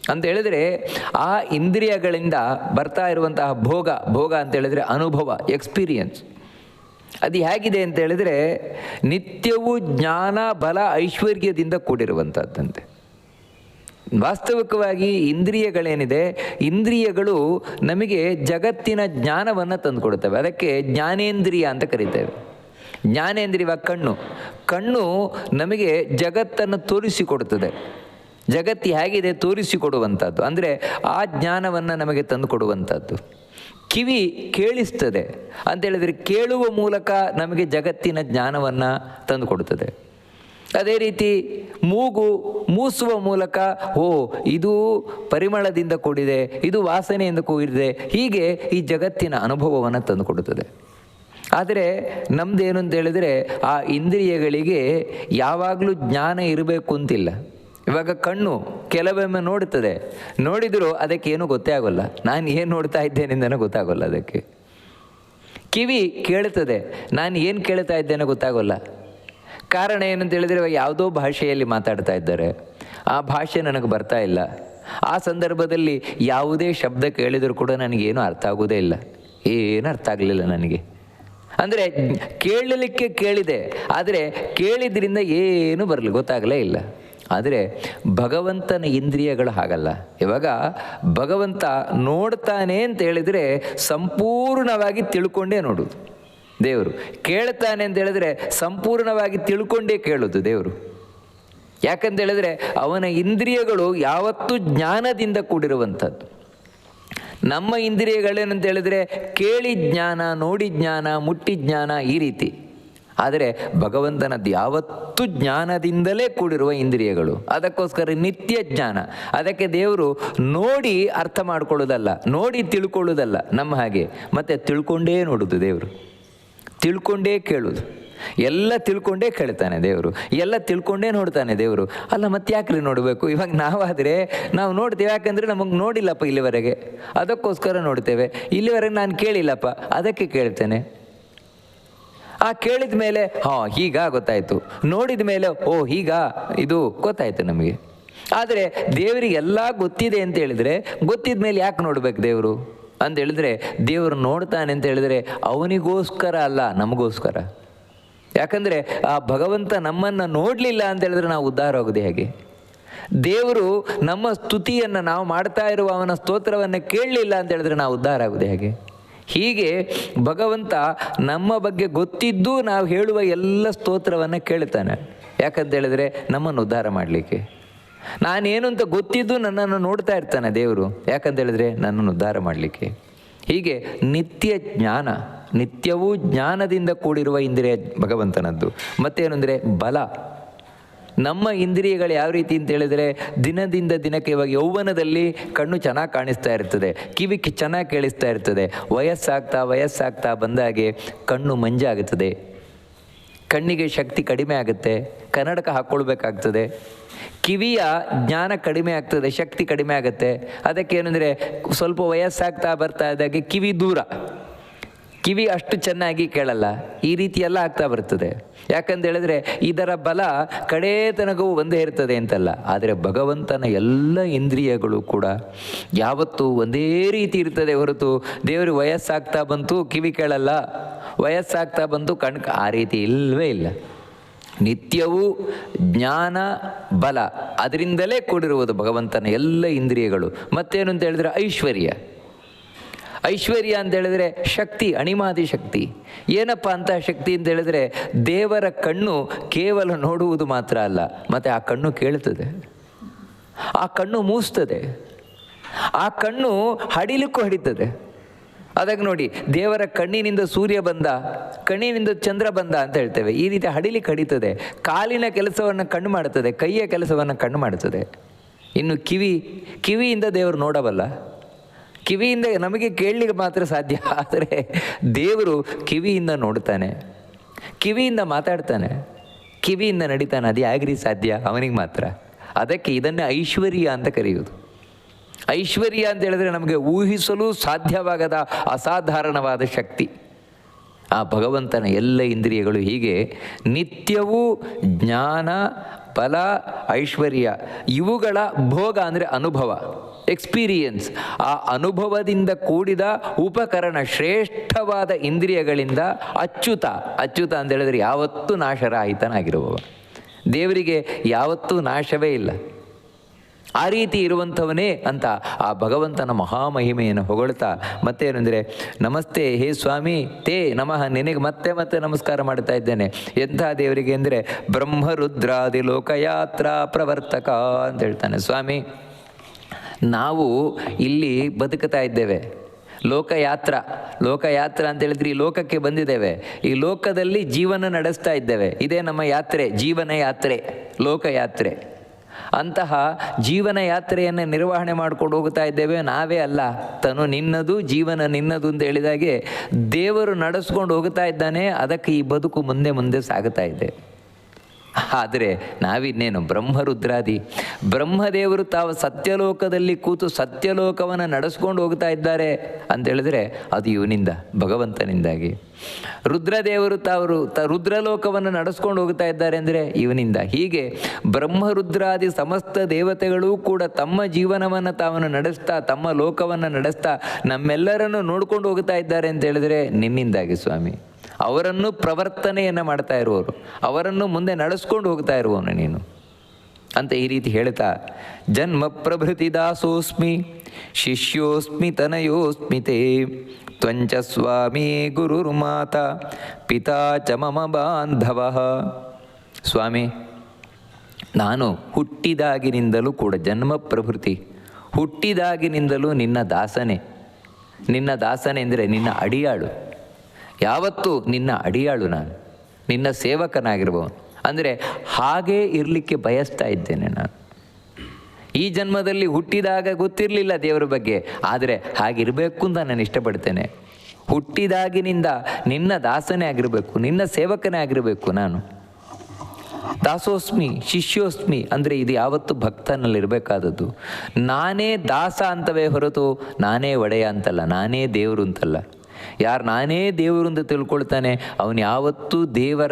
ಅಂತ ಹೇಳಿದ್ರೆ ಆ ಇಂದ್ರಿಯಗಳಿಂದ ಬರ್ತಾ ಇರುವಂತಹ ಭೋಗ ಭೋಗ ಅಂತ ಹೇಳಿದ್ರೆ ಅನುಭವ ಎಕ್ಸ್ಪೀರಿಯನ್ಸ್ ಅದು ಹೇಗಿದೆ ಅಂತ ಹೇಳಿದ್ರೆ ನಿತ್ಯವೂ ಜ್ಞಾನ, ಬಲ, ಐಶ್ವರ್ಯದಿಂದ ಕೂಡಿರುವಂಥದ್ದಂತೆ ವಾಸ್ತವಿಕವಾಗಿ ಇಂದ್ರಿಯಗಳೇನಿದೆ, ಇಂದ್ರಿಯಗಳು ನಮಗೆ ಜಗತ್ತಿನ ಜ್ಞಾನವನ್ನು ತಂದುಕೊಡುತ್ತವೆ. ಅದಕ್ಕೆ ಜ್ಞಾನೇಂದ್ರಿಯ ಅಂತ ಕರಿತೇವೆ. ಜ್ಞಾನೇಂದ್ರಿಯ ಕಣ್ಣು. ಕಣ್ಣು ನಮಗೆ ಜಗತ್ತನ್ನು ತೋರಿಸಿಕೊಡುತ್ತದೆ. ಜಗತ್ತು ಹೇಗಿದೆ ತೋರಿಸಿಕೊಡುವಂಥದ್ದು. ಅಂದರೆ ಆ ಜ್ಞಾನವನ್ನು ನಮಗೆ ತಂದುಕೊಡುವಂಥದ್ದು. ಕಿವಿ ಕೇಳಿಸ್ತದೆ. ಅಂತೇಳಿದರೆ ಕೇಳುವ ಮೂಲಕ ನಮಗೆ ಜಗತ್ತಿನ ಜ್ಞಾನವನ್ನು ತಂದುಕೊಡುತ್ತದೆ. ಅದೇ ರೀತಿ ಮೂಗು ಮೂಸುವ ಮೂಲಕ, ಓ, ಇದು ಪರಿಮಳದಿಂದ ಕೂಡಿದೆ, ಇದು ವಾಸನೆಯಿಂದ ಕೂಡಿದೆ, ಹೀಗೆ ಈ ಜಗತ್ತಿನ ಅನುಭವವನ್ನು ತಂದುಕೊಡುತ್ತದೆ. ಆದರೆ ನಮ್ದೇನು ಅಂತ ಹೇಳಿದರೆ ಆ ಇಂದ್ರಿಯಗಳಿಗೆ ಯಾವಾಗಲೂ ಜ್ಞಾನ ಇರಬೇಕು ಅಂತಿಲ್ಲ. ಇವಾಗ ಕಣ್ಣು ಕೆಲವೊಮ್ಮೆ ನೋಡುತ್ತದೆ. ನೋಡಿದರೂ ಅದಕ್ಕೆ ಏನೂ ಗೊತ್ತೇ ಆಗೋಲ್ಲ. ನಾನು ಏನು ನೋಡ್ತಾ ಇದ್ದೇನೆಂದನೂ ಗೊತ್ತಾಗೋಲ್ಲ ಅದಕ್ಕೆ. ಕಿವಿ ಕೇಳುತ್ತದೆ. ನಾನು ಏನು ಕೇಳ್ತಾ ಇದ್ದೇನೋ ಗೊತ್ತಾಗೋಲ್ಲ. ಕಾರಣ ಏನಂತ ಹೇಳಿದರೆ ಇವಾಗ ಯಾವುದೋ ಭಾಷೆಯಲ್ಲಿ ಮಾತಾಡ್ತಾ ಇದ್ದಾರೆ. ಆ ಭಾಷೆ ನನಗೆ ಬರ್ತಾ ಇಲ್ಲ. ಆ ಸಂದರ್ಭದಲ್ಲಿ ಯಾವುದೇ ಶಬ್ದ ಕೇಳಿದರೂ ಕೂಡ ನನಗೇನು ಅರ್ಥ ಆಗೋದೇ ಇಲ್ಲ. ಏನು ಅರ್ಥ ಆಗಲಿಲ್ಲ ನನಗೆ. ಅಂದರೆ ಕೇಳಲಿಕ್ಕೆ ಕೇಳಿದೆ. ಆದರೆ ಕೇಳಿದ್ರಿಂದ ಏನೂ ಬರಲಿ ಗೊತ್ತಾಗಲೇ ಇಲ್ಲ. ಆದರೆ ಭಗವಂತನ ಇಂದ್ರಿಯಗಳು ಹಾಗಲ್ಲ. ಇವಾಗ ಭಗವಂತ ನೋಡ್ತಾನೆ ಅಂತ ಹೇಳಿದರೆ ಸಂಪೂರ್ಣವಾಗಿ ತಿಳ್ಕೊಂಡೇ ನೋಡೋದು. ದೇವರು ಕೇಳ್ತಾನೆ ಅಂತ ಹೇಳಿದ್ರೆ ಸಂಪೂರ್ಣವಾಗಿ ತಿಳ್ಕೊಂಡೇ ಕೇಳೋದು ದೇವರು. ಯಾಕಂತ ಹೇಳಿದ್ರೆ ಅವನ ಇಂದ್ರಿಯಗಳು ಯಾವತ್ತೂ ಜ್ಞಾನದಿಂದ ಕೂಡಿರುವಂಥದ್ದು. ನಮ್ಮ ಇಂದ್ರಿಯಗಳೇನಂತ ಹೇಳಿದ್ರೆ ಕೇಳಿ ಜ್ಞಾನ, ನೋಡಿ ಜ್ಞಾನ, ಮುಟ್ಟಿ ಜ್ಞಾನ ಈ ರೀತಿ. ಆದರೆ ಭಗವಂತನದ್ದು ಯಾವತ್ತೂ ಜ್ಞಾನದಿಂದಲೇ ಕೂಡಿರುವ ಇಂದ್ರಿಯಗಳು. ಅದಕ್ಕೋಸ್ಕರ ನಿತ್ಯ ಜ್ಞಾನ. ಅದಕ್ಕೆ ದೇವರು ನೋಡಿ ಅರ್ಥ ಮಾಡಿಕೊಳ್ಳೋದಲ್ಲ, ನೋಡಿ ತಿಳ್ಕೊಳ್ಳೋದಲ್ಲ ನಮ್ಮ ಹಾಗೆ. ಮತ್ತೆ ತಿಳ್ಕೊಂಡೇ ನೋಡೋದು ದೇವರು. ತಿಳ್ಕೊಂಡೇ ಕೇಳೋದು. ಎಲ್ಲ ತಿಳ್ಕೊಂಡೇ ಕೇಳ್ತಾನೆ ದೇವರು. ಎಲ್ಲ ತಿಳ್ಕೊಂಡೇ ನೋಡ್ತಾನೆ ದೇವರು. ಅಲ್ಲ, ಮತ್ತೆ ಯಾಕ್ರಿ ನೋಡಬೇಕು? ಇವಾಗ ನಾವಾದರೆ ನಾವು ನೋಡ್ತೇವೆ, ಯಾಕಂದರೆ ನಮಗೆ ನೋಡಿಲ್ಲಪ್ಪ ಇಲ್ಲಿವರೆಗೆ. ಅದಕ್ಕೋಸ್ಕರ ನೋಡ್ತೇವೆ. ಇಲ್ಲಿವರೆಗೆ ನಾನು ಕೇಳಿಲ್ಲಪ್ಪ. ಅದಕ್ಕೆ ಕೇಳ್ತೇನೆ. ಆ ಕೇಳಿದ ಮೇಲೆ, ಹಾಂ, ಹೀಗ ಗೊತ್ತಾಯಿತು. ನೋಡಿದ ಮೇಲೆ, ಓ, ಹೀಗ, ಇದು ಗೊತ್ತಾಯ್ತು ನಮಗೆ. ಆದರೆ ದೇವರಿಗೆ ಎಲ್ಲ ಗೊತ್ತಿದೆ ಅಂತ ಹೇಳಿದ್ರೆ, ಗೊತ್ತಿದ ಮೇಲೆ ಯಾಕೆ ನೋಡ್ಬೇಕು ದೇವರು? ಅಂತ ಹೇಳಿದ್ರೆ, ದೇವರು ನೋಡ್ತಾನೆ ಅಂತ ಹೇಳಿದ್ರೆ, ಅವನಿಗೋಸ್ಕರ ಅಲ್ಲ, ನಮಗೋಸ್ಕರ. ಯಾಕಂದರೆ, ಆ ಭಗವಂತ ನಮ್ಮನ್ನು ನೋಡಲಿಲ್ಲ ಅಂತ ಹೇಳಿದ್ರೆ ನಾವು ಉದ್ಧಾರ ಆಗೋದು ಹೇಗೆ? ದೇವರು ನಮ್ಮ ಸ್ತುತಿಯನ್ನು ನಾವು ಮಾಡ್ತಾ ಇರುವ ಅವನ ಸ್ತೋತ್ರವನ್ನು ಕೇಳಲಿಲ್ಲ ಅಂತ ಹೇಳಿದ್ರೆ ನಾವು ಉದ್ಧಾರ ಆಗೋದು ಹೇಗೆ? ಹೀಗೆ ಭಗವಂತ ನಮ್ಮ ಬಗ್ಗೆ ಗೊತ್ತಿದ್ದು ನಾವು ಹೇಳುವ ಎಲ್ಲ ಸ್ತೋತ್ರವನ್ನು ಕೇಳ್ತಾನೆ ಯಾಕಂತ ಹೇಳಿದ್ರೆ ನಮ್ಮನ್ನು ಉದ್ಧಾರ ಮಾಡಲಿಕ್ಕೆ. ನಾನೇನು ಅಂತ ಗೊತ್ತಿದ್ದು ನನ್ನನ್ನು ನೋಡ್ತಾ ಇರ್ತಾನೆ ದೇವರು. ಯಾಕಂತ ಹೇಳಿದ್ರೆ ನನ್ನನ್ನು ಉದ್ಧಾರ ಮಾಡಲಿಕ್ಕೆ. ಹೀಗೆ ನಿತ್ಯ ಜ್ಞಾನ, ನಿತ್ಯವೂ ಜ್ಞಾನದಿಂದ ಕೂಡಿರುವ ಇಂದ್ರಿಯ ಭಗವಂತನದ್ದು. ಮತ್ತೇನು ಅಂದರೆ ಬಲ. ನಮ್ಮ ಇಂದ್ರಿಯಗಳು ಯಾವ ರೀತಿ ಅಂತ ಹೇಳಿದರೆ ದಿನದಿಂದ ದಿನಕ್ಕೆ ಇವಾಗ ಯೌವನದಲ್ಲಿ ಕಣ್ಣು ಚೆನ್ನಾಗಿ ಕಾಣಿಸ್ತಾ ಇರ್ತದೆ, ಕಿವಿ ಚೆನ್ನಾಗಿ ಕೇಳಿಸ್ತಾ ಇರ್ತದೆ. ವಯಸ್ಸಾಗ್ತಾ ವಯಸ್ಸಾಗ್ತಾ ಬಂದಾಗೆ ಕಣ್ಣು ಮಂಜಾಗುತ್ತದೆ. ಕಣ್ಣಿಗೆ ಶಕ್ತಿ ಕಡಿಮೆ ಆಗುತ್ತೆ, ಕನ್ನಡಕ ಹಾಕ್ಕೊಳ್ಬೇಕಾಗ್ತದೆ ಕಿವಿಯ ಜ್ಞಾನ ಕಡಿಮೆ ಆಗ್ತದೆ, ಶಕ್ತಿ ಕಡಿಮೆ ಆಗುತ್ತೆ. ಅದಕ್ಕೇನೆಂದರೆ ಸ್ವಲ್ಪ ವಯಸ್ಸಾಗ್ತಾ ಬರ್ತಾ ಇದ್ದಾಗೆ ಕಿವಿ ದೂರ. ಕಿವಿ ಅಷ್ಟು ಚೆನ್ನಾಗಿ ಕೇಳಲ್ಲ. ಈ ರೀತಿ ಎಲ್ಲ ಆಗ್ತಾ ಬರ್ತದೆ. ಯಾಕಂತ ಹೇಳಿದ್ರೆ ಇದರ ಬಲ ಕಡೇ ತನಕವೂ ಒಂದೇ ಇರ್ತದೆ ಅಂತಲ್ಲ. ಆದರೆ ಭಗವಂತನ ಎಲ್ಲ ಇಂದ್ರಿಯಗಳು ಕೂಡ ಯಾವತ್ತೂ ಒಂದೇ ರೀತಿ ಇರ್ತದೆ ಹೊರತು ದೇವರು ವಯಸ್ಸಾಗ್ತಾ ಬಂತು ಕಿವಿ ಕೇಳಲ್ಲ. ವಯಸ್ಸಾಗ್ತಾ ಬಂತು ಕಣ್ ಆ ರೀತಿ ಇಲ್ಲವೇ ಇಲ್ಲ. ನಿತ್ಯವೂ ಜ್ಞಾನ, ಬಲ, ಅದರಿಂದಲೇ ಕೂಡಿರುವುದು ಭಗವಂತನ ಎಲ್ಲ ಇಂದ್ರಿಯಗಳು. ಮತ್ತೇನು ಅಂತ ಹೇಳಿದ್ರೆ ಐಶ್ವರ್ಯ. ಐಶ್ವರ್ಯ ಅಂತ ಹೇಳಿದ್ರೆ ಶಕ್ತಿ, ಅಣಿಮಾದಿ ಶಕ್ತಿ. ಏನಪ್ಪ ಅಂತ ಶಕ್ತಿ ಅಂತ ಹೇಳಿದ್ರೆ ದೇವರ ಕಣ್ಣು ಕೇವಲ ನೋಡುವುದು ಮಾತ್ರ ಅಲ್ಲ, ಮತ್ತು ಆ ಕಣ್ಣು ಕೇಳುತ್ತದೆ. ಆ ಕಣ್ಣು ಮೂಸ್ತದೆ. ಆ ಕಣ್ಣು ಹಡಿಲಿಕ್ಕೂ ಹಡಿತದೆ. ಅದಕ್ಕೆ ನೋಡಿ, ದೇವರ ಕಣ್ಣಿನಿಂದ ಸೂರ್ಯ ಬಂದ, ಕಣ್ಣಿನಿಂದ ಚಂದ್ರ ಬಂದ ಅಂತ ಹೇಳ್ತೇವೆ. ಈ ರೀತಿ ಹಡಿಲಿಕ್ಕೆ ಹಡಿತದೆ. ಕಾಲಿನ ಕೆಲಸವನ್ನು ಕಣ್ಣು ಮಾಡುತ್ತದೆ, ಕೈಯ ಕೆಲಸವನ್ನು ಕಣ್ಣು ಮಾಡುತ್ತದೆ. ಇನ್ನು ಕಿವಿ, ಕಿವಿಯಿಂದ ದೇವರು ನೋಡಬಲ್ಲ. ಕಿವಿಯಿಂದ ನಮಗೆ ಕೇಳಲಿಕ್ಕೆ ಮಾತ್ರ ಸಾಧ್ಯ. ಆದರೆ ದೇವರು ಕಿವಿಯಿಂದ ನೋಡ್ತಾನೆ. ಕಿವಿಯಿಂದ ಮಾತಾಡ್ತಾನೆ. ಕಿವಿಯಿಂದ ನಡೀತಾನೆ. ಅದು ಯಾಗ್ರಿ ಸಾಧ್ಯ ಅವನಿಗೆ ಮಾತ್ರ. ಅದಕ್ಕೆ ಇದನ್ನೇ ಐಶ್ವರ್ಯ ಅಂತ ಕರೆಯುವುದು. ಐಶ್ವರ್ಯ ಅಂತ ಹೇಳಿದ್ರೆ ನಮಗೆ ಊಹಿಸಲು ಸಾಧ್ಯವಾಗದ ಅಸಾಧಾರಣವಾದ ಶಕ್ತಿ. ಆ ಭಗವಂತನ ಎಲ್ಲ ಇಂದ್ರಿಯಗಳು ಹೀಗೆ ನಿತ್ಯವೂ ಜ್ಞಾನ, ಫಲ, ಐಶ್ವರ್ಯ, ಇವುಗಳ ಭೋಗ ಅಂದರೆ ಅನುಭವ ಎಕ್ಸ್ಪೀರಿಯನ್ಸ್ ಆ ಅನುಭವದಿಂದ ಕೂಡಿದ ಉಪಕರಣ ಶ್ರೇಷ್ಠವಾದ ಇಂದ್ರಿಯಗಳಿಂದ ಅಚ್ಯುತ. ಅಚ್ಯುತ ಅಂತ ಹೇಳಿದ್ರೆ ಯಾವತ್ತೂ ನಾಶರಹಿತನಾಗಿರುವವ. ದೇವರಿಗೆ ಯಾವತ್ತೂ ನಾಶವೇ ಇಲ್ಲ. ಆ ರೀತಿ ಇರುವಂಥವನೇ ಅಂತ ಆ ಭಗವಂತನ ಮಹಾಮಹಿಮೆಯನ್ನು ಹೊಗಳ್ತಾ ಮತ್ತೇನೆಂದರೆ ನಮಸ್ತೆ ಹೇ ಸ್ವಾಮಿ, ತೇ ನಮಃ, ನಿನಗೆ ಮತ್ತೆ ಮತ್ತೆ ನಮಸ್ಕಾರ ಮಾಡ್ತಾ ಇದ್ದೇನೆ. ಎಂಥ ದೇವರಿಗೆ ಅಂದರೆ, ಬ್ರಹ್ಮರುದ್ರಾದಿ ಲೋಕಯಾತ್ರಾ ಪ್ರವರ್ತಕ ಅಂತ ಹೇಳ್ತಾನೆ. ಸ್ವಾಮಿ, ನಾವು ಇಲ್ಲಿ ಬದುಕುತ್ತಾ ಇದ್ದೇವೆ. ಲೋಕಯಾತ್ರ ಲೋಕಯಾತ್ರ ಅಂತ ಹೇಳಿದ್ರೆ ಈ ಲೋಕಕ್ಕೆ ಬಂದಿದ್ದೇವೆ. ಈ ಲೋಕದಲ್ಲಿ ಜೀವನ ನಡೆಸ್ತಾ ಇದ್ದೇವೆ. ಇದೇ ನಮ್ಮ ಯಾತ್ರೆ, ಜೀವನ ಯಾತ್ರೆ, ಲೋಕಯಾತ್ರೆ. ಅಂತಹ ಜೀವನ ಯಾತ್ರೆಯನ್ನು ನಿರ್ವಹಣೆ ಮಾಡ್ಕೊಂಡು ಹೋಗ್ತಾ ಇದ್ದೇವೆ. ನಾವೇ ಅಲ್ಲ, ತನು ನಿನ್ನದು, ಜೀವನ ನಿನ್ನದು ಅಂತ ಹೇಳಿದಾಗೆ ದೇವರು ನಡೆಸ್ಕೊಂಡು ಹೋಗ್ತಾ ಇದ್ದಾನೆ. ಅದಕ್ಕೆ ಈ ಬದುಕು ಮುಂದೆ ಮುಂದೆ ಸಾಗುತ್ತಾ ಇದೆ. ಆದರೆ ನಾವಿನ್ನೇನು ಬ್ರಹ್ಮರುದ್ರಾದಿ. ಬ್ರಹ್ಮದೇವರು ತಾವು ಸತ್ಯಲೋಕದಲ್ಲಿ ಕೂತು ಸತ್ಯಲೋಕವನ್ನು ನಡೆಸ್ಕೊಂಡು ಹೋಗ್ತಾ ಇದ್ದಾರೆ ಅಂತ ಹೇಳಿದ್ರೆ ಅದು ಇವನಿಂದ, ಭಗವಂತನಿಂದಾಗಿ. ರುದ್ರದೇವರು ತಾವರು ತ ರುದ್ರಲೋಕವನ್ನು ನಡೆಸ್ಕೊಂಡು ಹೋಗ್ತಾ ಇದ್ದಾರೆ ಅಂದರೆ ಇವನಿಂದ. ಹೀಗೆ ಬ್ರಹ್ಮರುದ್ರಾದಿ ಸಮಸ್ತ ದೇವತೆಗಳೂ ಕೂಡ ತಮ್ಮ ಜೀವನವನ್ನು ತಾವನ್ನು ನಡೆಸ್ತಾ, ತಮ್ಮ ಲೋಕವನ್ನು ನಡೆಸ್ತಾ ನಮ್ಮೆಲ್ಲರನ್ನು ನೋಡ್ಕೊಂಡು ಹೋಗ್ತಾ ಇದ್ದಾರೆ ಅಂತ ಹೇಳಿದ್ರೆ ನಿನ್ನಿಂದಾಗಿ ಸ್ವಾಮಿ. ಅವರನ್ನು ಪ್ರವರ್ತನೆಯನ್ನು ಮಾಡ್ತಾ ಇರುವವರು. ಅವರನ್ನು ಮುಂದೆ ನಡೆಸ್ಕೊಂಡು ಹೋಗ್ತಾ ಇರುವವನು ನೀನು. ಅಂತ ಈ ರೀತಿ ಹೇಳ್ತಾ, ಜನ್ಮ ಪ್ರಭೃತಿ ದಾಸೋಸ್ಮಿ, ಶಿಷ್ಯೋಸ್ಮಿ ತನಯೋಸ್ಮಿ ತೇ, ತ್ವಂಚ ಸ್ವಾಮಿ ಗುರುರ್ಮಾತ, ಪಿತಾ ಚ ಮಮ ಬಾಂಧವ. ಸ್ವಾಮಿ, ನಾನು ಹುಟ್ಟಿದಾಗಿನಿಂದಲೂ ಕೂಡ ಜನ್ಮ ಪ್ರಭೃತಿ, ಹುಟ್ಟಿದಾಗಿನಿಂದಲೂ ನಿನ್ನ ದಾಸನೆ. ನಿನ್ನ ದಾಸನೆ ಅಂದರೆ ನಿನ್ನ ಅಡಿಯಾಳು. ಯಾವತ್ತೂ ನಿನ್ನ ಅಡಿಯಾಳು ನಾನು, ನಿನ್ನ ಸೇವಕನಾಗಿರ್ಬೋದು ಅಂದರೆ ಹಾಗೇ ಇರಲಿಕ್ಕೆ ಬಯಸ್ತಾ ಇದ್ದೇನೆ ನಾನು. ಈ ಜನ್ಮದಲ್ಲಿ ಹುಟ್ಟಿದಾಗ ಗೊತ್ತಿರಲಿಲ್ಲ ದೇವರ ಬಗ್ಗೆ, ಆದರೆ ಹಾಗಿರಬೇಕು ಅಂತ ನಾನು ಇಷ್ಟಪಡ್ತೇನೆ. ಹುಟ್ಟಿದಾಗಿನಿಂದ ನಿನ್ನ ದಾಸನೇ ಆಗಿರಬೇಕು, ನಿನ್ನ ಸೇವಕನೇ ಆಗಿರಬೇಕು ನಾನು. ದಾಸೋಸ್ಮಿ, ಶಿಷ್ಯೋಸ್ಮಿ ಅಂದರೆ ಇದು ಯಾವತ್ತು ಭಕ್ತನಲ್ಲಿರಬೇಕಾದದ್ದು. ನಾನೇ ದಾಸ ಅಂತವೇ ಹೊರತು ನಾನೇ ಒಡೆಯ ಅಂತಲ್ಲ, ನಾನೇ ದೇವರು ಅಂತಲ್ಲ. ಯಾರು ನಾನೇ ದೇವರು ಅಂತ ತಿಳ್ಕೊಳ್ತಾನೆ, ಅವನು ಯಾವತ್ತೂ ದೇವರ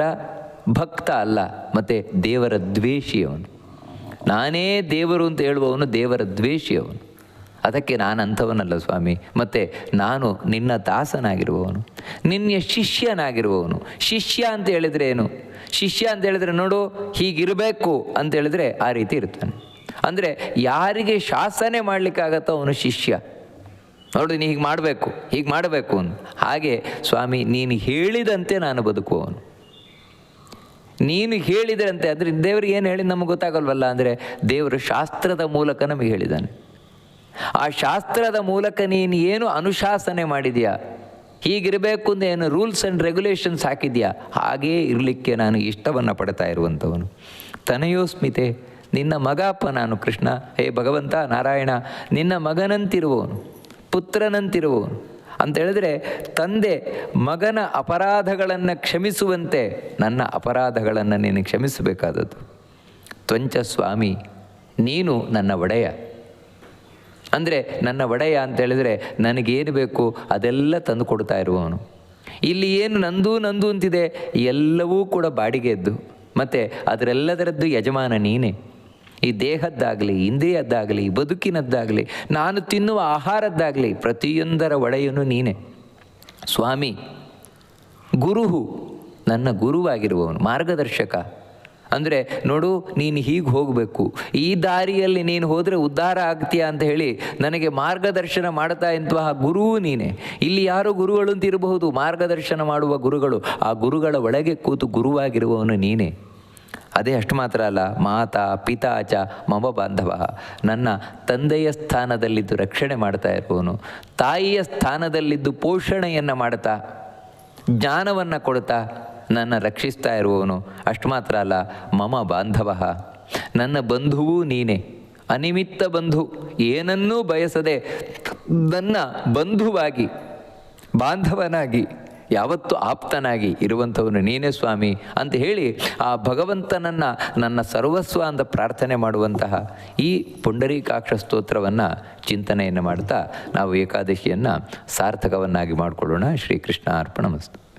ಭಕ್ತ ಅಲ್ಲ, ಮತ್ತು ದೇವರ ದ್ವೇಷಿ ಅವನು. ನಾನೇ ದೇವರು ಅಂತ ಹೇಳುವವನು ದೇವರ ದ್ವೇಷಿ ಅವನು. ಅದಕ್ಕೆ ನಾನು ಅಂಥವನಲ್ಲ ಸ್ವಾಮಿ, ಮತ್ತು ನಾನು ನಿನ್ನ ದಾಸನಾಗಿರುವವನು, ನಿನ್ನ ಶಿಷ್ಯನಾಗಿರುವವನು. ಶಿಷ್ಯ ಅಂತ ಹೇಳಿದರೆ ಏನು? ಶಿಷ್ಯ ಅಂತ ಹೇಳಿದರೆ ನೋಡು, ಹೀಗಿರಬೇಕು ಅಂತ ಹೇಳಿದರೆ ಆ ರೀತಿ ಇರ್ತಾನೆ. ಅಂದರೆ ಯಾರಿಗೆ ಶಾಸನೆ ಮಾಡಲಿಕ್ಕಾಗತ್ತೋ ಅವನು ಶಿಷ್ಯ. ನೋಡು ನೀ ಹೀಗೆ ಮಾಡಬೇಕು ಹೀಗೆ ಮಾಡಬೇಕು ಅಂತ ಹಾಗೆ, ಸ್ವಾಮಿ, ನೀನು ಹೇಳಿದಂತೆ ನಾನು ಬದುಕುವವನು. ನೀನು ಹೇಳಿದರಂತೆ, ಅಂದರೆ ದೇವರಿಗೆ ಏನು ಹೇಳಿ ನಮಗೆ ಗೊತ್ತಾಗಲ್ವಲ್ಲ? ಅಂದರೆ, ದೇವರು ಶಾಸ್ತ್ರದ ಮೂಲಕ ನಮಗೆ ಹೇಳಿದ್ದಾನೆ ಆ ಶಾಸ್ತ್ರದ ಮೂಲಕ ನೀನು ಏನು ಅನುಶಾಸನೆ ಮಾಡಿದೆಯಾ? ಹೀಗಿರಬೇಕು ಅಂತ ಏನು ರೂಲ್ಸ್ ಆ್ಯಂಡ್ ರೆಗ್ಯುಲೇಷನ್ಸ್ ಹಾಕಿದೆಯಾ? ಹಾಗೇ ಇರಲಿಕ್ಕೆ ನಾನು ಇಷ್ಟವನ್ನು ಪಡ್ತಾ ಇರುವಂಥವನು. ತನಯೋಸ್ಮಿತೆ ನಿನ್ನ ಮಗಪ್ಪ ನಾನು ಕೃಷ್ಣ. ಹೇ ಭಗವಂತ ನಾರಾಯಣ, ನಿನ್ನ ಮಗನಂತಿರುವವನು. ಪುತ್ರನಂತಿರುವವನು ಅಂತ ಹೇಳಿದ್ರೆ ತಂದೆ ಮಗನ ಅಪರಾಧಗಳನ್ನು ಕ್ಷಮಿಸುವಂತೆ ನನ್ನ ಅಪರಾಧಗಳನ್ನು ನೀನು ಕ್ಷಮಿಸಬೇಕಾದದ್ದು. ತ್ವಂಚ ಸ್ವಾಮಿ, ನೀನು ನನ್ನ ಒಡೆಯ. ಅಂದರೆ ನನ್ನ ಒಡೆಯ ಅಂತ ಹೇಳಿದರೆ ನನಗೇನು ಬೇಕು ಅದೆಲ್ಲ ತಂದು ಕೊಡ್ತಾ ಇರುವವನು. ಇಲ್ಲಿ ಏನು ನಂದು ನಂದು ಅಂತಿದೆ, ಎಲ್ಲವೂ ಕೂಡ ಬಾಡಿಗೆದ್ದು ಮತ್ತು ಅದರೆಲ್ಲದರದ್ದು ಯಜಮಾನ ನೀನೇ. ಈ ದೇಹದ್ದಾಗಲಿ, ಇಂದ್ರಿಯದ್ದಾಗಲಿ, ಬದುಕಿನದ್ದಾಗಲಿ, ನಾನು ತಿನ್ನುವ ಆಹಾರದ್ದಾಗಲಿ, ಪ್ರತಿಯೊಂದರ ಒಡೆಯನು ನೀನೇ. ಸ್ವಾಮಿ, ಗುರುಹು ನನ್ನ ಗುರುವಾಗಿರುವವನು, ಮಾರ್ಗದರ್ಶಕ. ಅಂದರೆ ನೋಡು, ನೀನು ಹೀಗೆ ಹೋಗಬೇಕು. ಈ ದಾರಿಯಲ್ಲಿ ನೀನು ಹೋದರೆ ಉದ್ಧಾರ ಆಗ್ತೀಯಾ ಅಂತ ಹೇಳಿ ನನಗೆ ಮಾರ್ಗದರ್ಶನ ಮಾಡ್ತಾ ಇಂತಹ ಗುರುವು ನೀನೆ. ಇಲ್ಲಿ ಯಾರು ಗುರುಗಳು ಅಂತ ಇರಬಹುದು, ಮಾರ್ಗದರ್ಶನ ಮಾಡುವ ಗುರುಗಳು. ಆ ಗುರುಗಳ ಒಳಗೆ ಕೂತು ಗುರುವಾಗಿರುವವನು ನೀನೇ. ಅದೇ ಅಷ್ಟು ಮಾತ್ರ ಅಲ್ಲ, ಮಾತಾ, ಪಿತಾಚ, ಮಮ ಬಾಂಧವ. ನನ್ನ ತಂದೆಯ ಸ್ಥಾನದಲ್ಲಿದ್ದು ರಕ್ಷಣೆ ಮಾಡ್ತಾ ಇರುವವನು, ತಾಯಿಯ ಸ್ಥಾನದಲ್ಲಿದ್ದು ಪೋಷಣೆಯನ್ನು ಮಾಡ್ತಾ ಜ್ಞಾನವನ್ನು ಕೊಡ್ತಾ ನನ್ನ ರಕ್ಷಿಸ್ತಾ ಇರುವವನು. ಅಷ್ಟು ಮಾತ್ರ ಅಲ್ಲ, ಮಮ ಬಾಂಧವ. ನನ್ನ ಬಂಧುವೂ ನೀನೇ. ಅನಿಮಿತ್ತ ಬಂಧು, ಏನನ್ನೂ ಬಯಸದೆ ನನ್ನ ಬಂಧುವಾಗಿ, ಬಾಂಧವನಾಗಿ ಯಾವತ್ತು ಆಪ್ತನಾಗಿ ಇರುವಂಥವನು ನೀನೇ ಸ್ವಾಮಿ ಅಂತ ಹೇಳಿ ಆ ಭಗವಂತನನ್ನು ನನ್ನ ಸರ್ವಸ್ವ ಅಂತ ಪ್ರಾರ್ಥನೆ ಮಾಡುವಂತಹ ಈ ಪುಂಡರೀಕಾಕ್ಷ ಸ್ತೋತ್ರವನ್ನು ಚಿಂತನೆಯನ್ನು ಮಾಡ್ತಾ ನಾವು ಏಕಾದಶಿಯನ್ನು ಸಾರ್ಥಕವನ್ನಾಗಿ ಮಾಡಿಕೊಳ್ಳೋಣ. ಶ್ರೀಕೃಷ್ಣ ಅರ್ಪಣ ಮಸ್ತು.